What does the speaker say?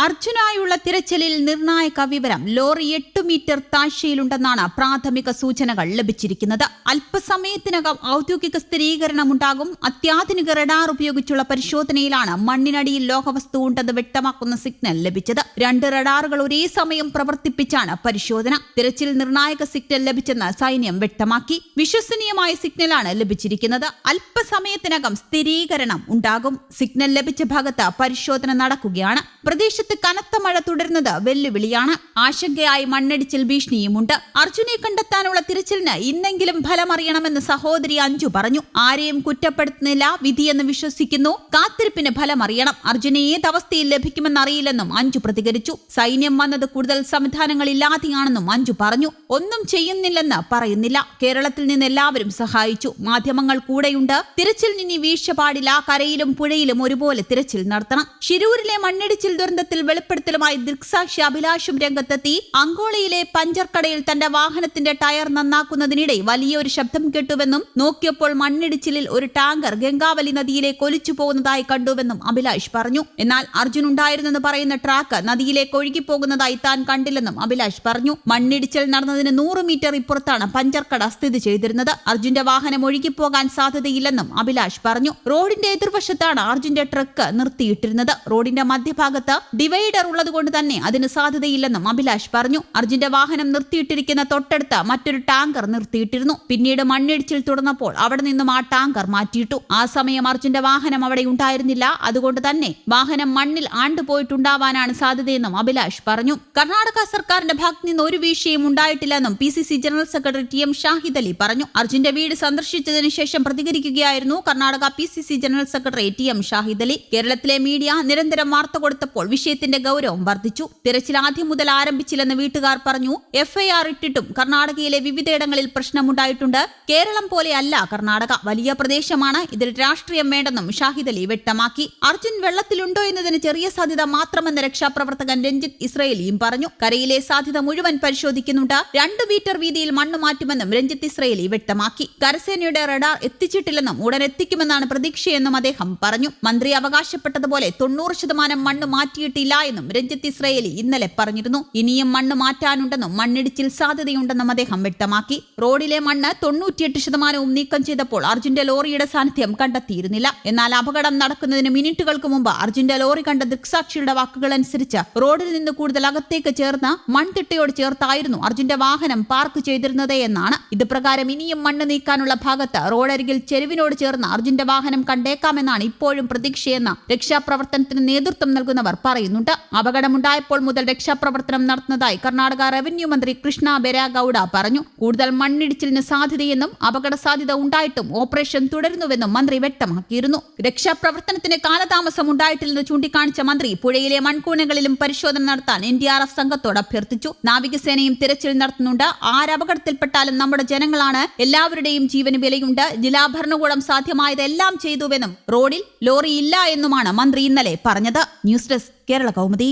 അർജുനായുള്ള തിരച്ചിലിൽ നിർണായക വിവരം ലോറി എട്ട് മീറ്റർ താഴ്ചയിലുണ്ടെന്നാണ് പ്രാഥമിക സൂചനകൾ ലഭിച്ചിരിക്കുന്നത്. അല്പസമയത്തിനകം ഔദ്യോഗിക സ്ഥിരീകരണമുണ്ടാകും. അത്യാധുനിക റഡാർ ഉപയോഗിച്ചുള്ള പരിശോധനയിലാണ് മണ്ണിനടിയിൽ ലോഹവസ്തു ഉണ്ടെന്ന് വ്യക്തമാക്കുന്ന സിഗ്നൽ ലഭിച്ചത്. രണ്ട് റഡാറുകൾ ഒരേ സമയം പ്രവർത്തിപ്പിച്ചാണ് പരിശോധന. തിരച്ചിൽ നിർണായക സിഗ്നൽ ലഭിച്ചെന്ന് സൈന്യം വ്യക്തമാക്കി. വിശ്വസനീയമായ സിഗ്നലാണ് ലഭിച്ചിരിക്കുന്നത്. അല്പസമയത്തിനകം സ്ഥിരീകരണം ഉണ്ടാകും. സിഗ്നൽ ലഭിച്ച ഭാഗത്ത് പരിശോധന നടക്കുകയാണ്. പ്രദേശത്ത് കനത്ത മഴ തുടരുന്നത് വെല്ലുവിളിയാണ്. ആശങ്കയായി മണ്ണിടിച്ചിൽ ഭീഷണിയുമുണ്ട്. അർജുനെ കണ്ടെത്താനുള്ള തിരച്ചിലിന് ഇന്നെങ്കിലും ഫലമറിയണമെന്ന് സഹോദരി അഞ്ജു പറഞ്ഞു. ആരെയും കുറ്റപ്പെടുത്തുന്നില്ല വിധിയെന്ന് വിശ്വസിക്കുന്നു. കാത്തിരിപ്പിന് ഫലമറിയണം. അർജുനെ ഏതവസ്ഥയിൽ ലഭിക്കുമെന്നറിയില്ലെന്നും അഞ്ജു പ്രതികരിച്ചു. സൈന്യം വന്നത് കൂടുതൽ സംവിധാനങ്ങളില്ലാതെയാണെന്നും അഞ്ജു പറഞ്ഞു. ഒന്നും ചെയ്യുന്നില്ലെന്ന് പറയുന്നില്ല. കേരളത്തിൽ നിന്ന് എല്ലാവരും സഹായിച്ചു. മാധ്യമങ്ങൾ കൂടെയുണ്ട്. തിരച്ചിൽ ഇനി വീഴ്ച പാടില്ല. കരയിലും പുഴയിലും ഒരുപോലെ തിരച്ചിൽ നടത്തണം. ശിരൂരിലെ മണ്ണിടിച്ചിൽ ദുരന്തത്തിൽ വെളിപ്പെടുത്തലുമായി ദൃക്സാക്ഷി അഭിലാഷും രംഗത്തെത്തി. അങ്കോളയിലെ പഞ്ചർക്കടയിൽ തന്റെ വാഹനത്തിന്റെ ടയർ നന്നാക്കുന്നതിനിടെ വലിയൊരു ശബ്ദം കേട്ടുവെന്നും നോക്കിയപ്പോൾ മണ്ണിടിച്ചിലിൽ ഒരു ടാങ്കർ ഗംഗാവലി നദിയിലേക്ക് ഒലിച്ചു പോകുന്നതായി കണ്ടുവെന്നും അഭിലാഷ് പറഞ്ഞു. എന്നാൽ അർജുൻ ഉണ്ടായിരുന്നെന്ന് പറയുന്ന ട്രാക്ക് നദിയിലേക്ക് ഒഴുകിപ്പോകുന്നതായി താൻ കണ്ടില്ലെന്നും അഭിലാഷ് പറഞ്ഞു. മണ്ണിടിച്ചിൽ നടന്നതിന് നൂറ് മീറ്റർ ഇപ്പുറത്താണ് പഞ്ചർക്കട സ്ഥിതി ചെയ്തിരുന്നത്. അർജുന്റെ വാഹനം ഒഴുകിപ്പോകാൻ സാധ്യതയില്ലെന്നും അഭിലാഷ് പറഞ്ഞു. റോഡിന്റെ എതിർവശത്താണ് അർജുന്റെ ട്രക്ക് നിർത്തിയിട്ടിരുന്നത്. റോഡിന്റെ മധ്യഭാഗത്ത് ഡിവൈഡർ ഉള്ളതുകൊണ്ട് തന്നെ അതിന് സാധ്യതയില്ലെന്നും അഭിലാഷ് പറഞ്ഞു. അർജുന്റെ വാഹനം നിർത്തിയിട്ടിരിക്കുന്ന തൊട്ടടുത്ത് മറ്റൊരു ടാങ്കർ നിർത്തിയിട്ടിരുന്നു. പിന്നീട് മണ്ണിടിച്ചിൽ തുടർന്നപ്പോൾ അവിടെ നിന്നും ആ ടാങ്കർ മാറ്റിയിട്ടു. ആ സമയം അർജുന്റെ വാഹനം അവിടെ ഉണ്ടായിരുന്നില്ല. അതുകൊണ്ട് തന്നെ വാഹനം മണ്ണിൽ ആണ്ടുപോയിട്ടുണ്ടാവാനാണ് സാധ്യതയെന്നും അഭിലാഷ് പറഞ്ഞു. കർണാടക സർക്കാരിന്റെ ഭാഗത്ത് നിന്ന് ഒരു വീഴ്ചയും ഉണ്ടായിട്ടില്ലെന്നും P C C general secretary T M Shahid Ali പറഞ്ഞു. അർജുന്റെ വീട് സന്ദർശിച്ചതിന് ശേഷം പ്രതികരിക്കുകയായിരുന്നു Karnataka P C C general secretary T M Shahid Ali. കേരളത്തിലെ മീഡിയ നിരന്തരം വാർത്ത കൊടുത്തപ്പോൾ വിഷയത്തിന്റെ ഗൗരവം വർദ്ധിച്ചു. തിരച്ചിൽ ആദ്യം മുതൽ ആരംഭിച്ചില്ലെന്ന് വീട്ടുകാർ പറഞ്ഞു എഫ്ഐആർ ഇട്ടിട്ടും കർണാടകയിലെ വിവിധയിടങ്ങളിൽ പ്രശ്നമുണ്ടായിട്ടുണ്ട്. കേരളം പോലെയല്ല കർണാടക. വലിയ പ്രദേശമാണ്. ഇതിൽ രാഷ്ട്രീയം വേണ്ടെന്നും ഷാഹിദ് അലി വ്യക്തമാക്കി. അർജുൻ വെള്ളത്തിലുണ്ടോ എന്നതിന് ചെറിയ സാധ്യത മാത്രമെന്ന് രക്ഷാപ്രവർത്തകൻ രഞ്ജിത്ത് ഇസ്രയേലിയും പറഞ്ഞു. കരയിലെ സാധ്യത മുഴുവൻ പരിശോധിക്കുന്നുണ്ട്. രണ്ട് മീറ്റർ വീതിയിൽ മണ്ണ് മാറ്റുമെന്നും രഞ്ജിത്ത് ഇസ്രയേലി വ്യക്തമാക്കി. കരസേനയുടെ റഡാർ എത്തിച്ചിട്ടില്ലെന്നും ഉടൻ എത്തിക്കുമെന്നാണ് പ്രതീക്ഷയെന്നും അദ്ദേഹം പറഞ്ഞു. മന്ത്രി അവകാശപ്പെട്ടതുപോലെ തൊണ്ണൂറ് ശതമാനം മണ്ണ് മാറ്റിയിട്ടില്ല എന്നും രഞ്ജിത്ത് ഇസ്രയേലി ഇന്നലെ പറഞ്ഞിരുന്നു. ഇനിയും മണ്ണ് മാറ്റാനുണ്ടെന്നും മണ്ണിടിച്ചിൽ സാധ്യതയുണ്ടെന്നും അദ്ദേഹം വ്യക്തമാക്കി. റോഡിലെ മണ്ണ് തൊണ്ണൂറ്റിയെട്ട് ശതമാനവും നീക്കം ചെയ്തപ്പോൾ അർജുന്റെ ലോറിയുടെ സാന്നിധ്യം കണ്ടെത്തിയിരുന്നില്ല. എന്നാൽ അപകടം നടക്കുന്നതിന് മിനിറ്റുകൾക്ക് മുമ്പ് അർജുന്റെ ലോറി കണ്ട ദൃക്സാക്ഷിയുടെ വാക്കുകൾ അനുസരിച്ച് റോഡിൽ നിന്ന് കൂടുതൽ അകത്തേക്ക് ചേർന്ന് മൺതിട്ടയോട് ചേർത്തായിരുന്നു അർജുന്റെ വാഹനം പാർക്ക് ചെയ്തിരുന്നത് എന്നാണ്. ഇത് പ്രകാരം ഇനിയും മണ്ണ് നീക്കാനുള്ള ഭാഗത്ത് റോഡരികിൽ ചെരുവിനോട് ചേർന്ന് അർജുന്റെ വാഹനം കണ്ടേക്കാമെന്നാണ് ഇപ്പോഴും പ്രതീക്ഷയെന്ന് രക്ഷാപ്രവർത്തനത്തിന് നേതൃത്വം നൽകുന്നവർ പറയുന്നുണ്ട്. അപകടമുണ്ടായപ്പോൾ മുതൽ രക്ഷാപ്രവർത്തനം നടത്തുന്നതായി കർണാടക റവന്യൂ മന്ത്രി കൃഷ്ണ ബെരാഗൌഡ പറഞ്ഞു. കൂടുതൽ മണ്ണിടിച്ചിലിന് സാധ്യതയെന്നും അപകട സാധ്യത ഉണ്ടായിട്ടും ഓപ്പറേഷൻ തുടരുന്നുവെന്നും മന്ത്രി വ്യക്തമാക്കിയിരുന്നു. രക്ഷാപ്രവർത്തനത്തിന് കാലതാമസം ഉണ്ടായിട്ടില്ലെന്ന് ചൂണ്ടിക്കാണിച്ച മന്ത്രി പുഴയിലെ മൺകൂനകളിലും പരിശോധന നടത്താൻ എൻ ഡി ആർ എഫ് സംഘത്തോട് അഭ്യർത്ഥിച്ചു. നാവികസേനയും തിരച്ചിൽ നടത്തുന്നുണ്ട്. ആരപകടത്തിൽപ്പെട്ടാലും നമ്മുടെ ജനങ്ങളാണ്. എല്ലാവരുടെയും ജീവന് വിലയുണ്ട്. ജില്ലാ ഭരണകൂടം സാധ്യമായതെല്ലാം ചെയ്തുവെന്നും റോഡിൽ ലോറി ഇല്ല എന്നുമാണ് മന്ത്രി ഇന്നലെ പറഞ്ഞത്. News desk Kerala Kaumudi.